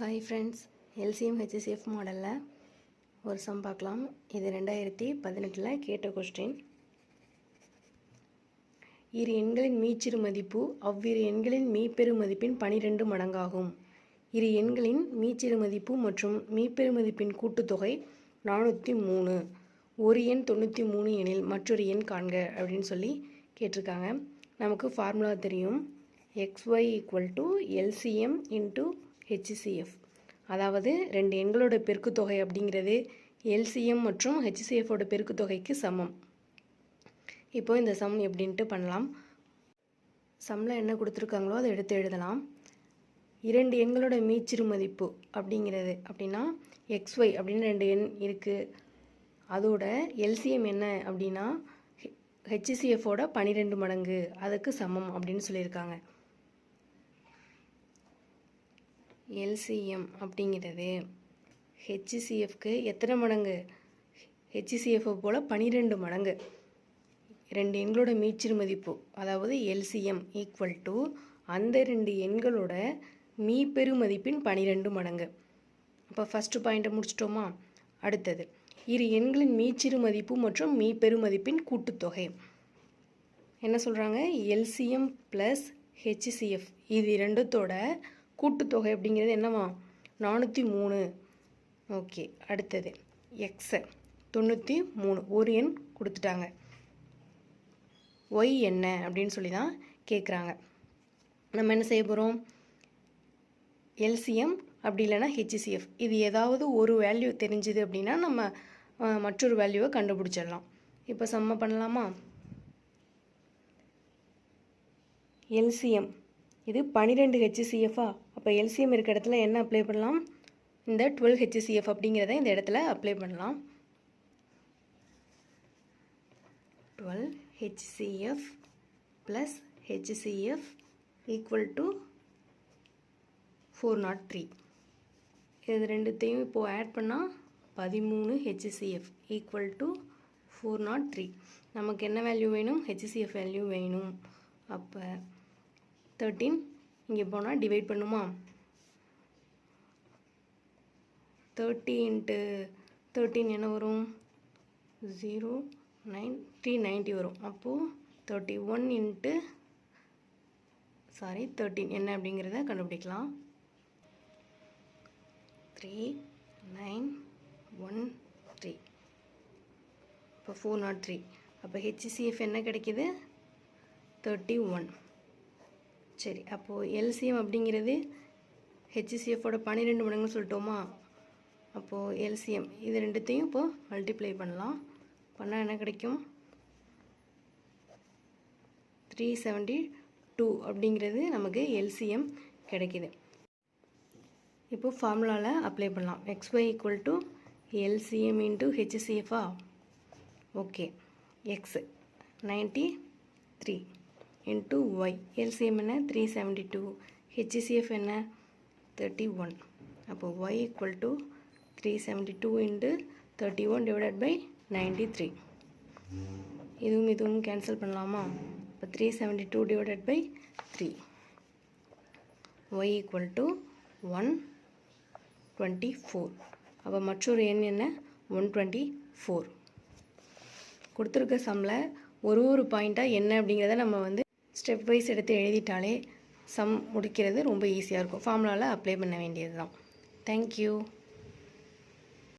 Hi friends LCM HCF மாடலில் ஒரு some பார்க்கலாம். இது ரெண்டாயிரத்தி பதினெட்டில் கேட்ட கொஸ்டின் இரு எண்களின் மீச்சிறு மதிப்பு அவ்விரு எண்களின் மீப்பெரு மதிப்பின் பனிரெண்டு மடங்காகும். இரு எண்களின் மீச்சிறு மதிப்பு மற்றும் மீப்பெரு மதிப்பின் கூட்டுத்தொகை நானூற்றி மூணு. ஒரு எண் தொண்ணூற்றி மூணு எனில் மற்றொரு எண் காண்க அப்படின்னு சொல்லி கேட்டிருக்காங்க. நமக்கு ஃபார்முலா தெரியும். Xy equal to LCM into HCF அதாவது ரெண்டு எண்களோட பெருக்குத்தொகை அப்படிங்கிறது எல்சிஎம் மற்றும் ஹெச்சிசிஎஃபோட பெருக்குத்தொகைக்கு சமம். இப்போ இந்த சம் எப்படின்ட்டு பண்ணலாம். சம்மில் என்ன கொடுத்துருக்காங்களோ அதை எடுத்து எழுதலாம். இரண்டு எண்களோட மீச்சிறு மதிப்பு அப்படிங்கிறது அப்படின்னா எக்ஸ்ஒய் அப்படின்னு ரெண்டு எண் இருக்குது அதோட எல்சிஎம் என்ன அப்படின்னா ஹெச்சிசிஎஃபோட பன்னிரெண்டு மடங்கு அதுக்கு சமம் அப்படின்னு சொல்லியிருக்காங்க. எல்சிஎம் அப்படிங்கிறது ஹெச்சிசிஎஃப்க்கு எத்தனை மடங்கு? ஹெச்சிசிஎஃப் போல் பன்னிரெண்டு மடங்கு. ரெண்டு எண்களோட மீச்சிறு மதிப்பு அதாவது எல்சிஎம் ஈக்குவல் டு அந்த ரெண்டு எண்களோட மீப்பெரு மதிப்பின் பனிரெண்டு மடங்கு. அப்போ ஃபஸ்ட்டு பாயிண்ட்டை முடிச்சிட்டோமா? அடுத்தது இரு எண்களின் மீச்சிறு மதிப்பு மற்றும் மீப்பெரு மதிப்பின் கூட்டுத்தொகை. என்ன சொல்கிறாங்க எல்சிஎம் ப்ளஸ் ஹெச்சிசிஎஃப் இது இரண்டுத்தோட கூட்டுத்தொகை அப்படிங்கிறது என்னவா நானூற்றி மூணு. ஓகே அடுத்தது. எக்ஸு தொண்ணூற்றி மூணு. ஒரு எண் கொடுத்துட்டாங்க. ஒய் என்ன அப்படின்னு சொல்லி தான் கேட்குறாங்க நம்ம என்ன செய்ய போகிறோம் எல்சிஎம் அப்படி இல்லைன்னா ஹெச்சிசிஎஃப் இது ஏதாவது ஒரு வேல்யூ தெரிஞ்சுது அப்படின்னா நம்ம மற்றொரு வேல்யூவை கண்டுபிடிச்சிடலாம். இப்போ சம்ம பண்ணலாமா? எல்சிஎம் இது பன்னிரெண்டு ஹெச்சிசிஎஃபா அப்போ எல்சிஎம் இருக்க இடத்துல என்ன அப்ளை பண்ணலாம்? இந்த டுவெல் ஹெச்சிசிஎஃப் அப்படிங்கிறத இந்த இடத்துல அப்ளை பண்ணலாம். Twelve HCF plus HCF equal to four naught three இது ரெண்டுத்தையும் இப்போது ஆட் பண்ணால் பதிமூணு HCF equal to four naught three நமக்கு என்ன வேல்யூ வேணும்? ஹெச்சிசிஎஃப் வேல்யூ வேணும். அப்போ தேர்ட்டீன் இங்கே போனால் டிவைட் பண்ணுமா? தேர்ட்டி இன்ட்டு தேர்ட்டின் என்ன வரும்? ஜீரோ நைன் த்ரீ நைன்ட்டி வரும். அப்போது thirty one into sorry thirteen என்ன அப்படிங்கிறத கண்டுபிடிக்கலாம். த்ரீ நைன் ஒன் த்ரீ இப்போ ஃபோர் நாட் த்ரீ அப்போ ஹெச்சிசிஎஃப் என்ன கிடைக்கிது? தேர்ட்டி ஒன் சரி அப்போது எல்சிஎம் அப்படிங்கிறது ஹெச்சிசிஎஃபோட பன்னிரெண்டு மடங்குன்னு சொல்லிட்டோமா? அப்போது எல்சிஎம் இது ரெண்டுத்தையும் இப்போது மல்டிப்ளை பண்ணலாம். பண்ணால் என்ன கிடைக்கும்? த்ரீ செவன்ட்டி டூ அப்படிங்கிறது நமக்கு எல்சிஎம் கிடைக்கிது. இப்போது ஃபார்முலாவில் அப்ளை பண்ணலாம். XY equal to LCM into ஹெச்சிசிஎஃபா okay X ninety three into Y. LCM என்ன? த்ரீ செவன்டி டூ ஹெச்சிசிஎஃப் என்ன? தேர்ட்டி ஒன் அப்போ Y equal to three seventy two into thirty one divided by ninety three இதுவும் இதுவும் cancel பண்ணலாமா? இப்போ three seventy two divided by three Y equal to one twenty four அப்போ மற்றொரு எண் என்ன? ஒன் டுவெண்ட்டி ஃபோர் கொடுத்துருக்க சம்மில் ஒரு ஒரு பாயிண்ட்டாக என்ன அப்படிங்கிறத நம்ம வந்து ஸ்டெப் வைஸ் எடுத்து எழுதிட்டாலே சம் முடிக்கிறது ரொம்ப ஈஸியாக இருக்கும். ஃபார்முலாவில் அப்ளை பண்ண வேண்டியது தான் தேங்க்யூ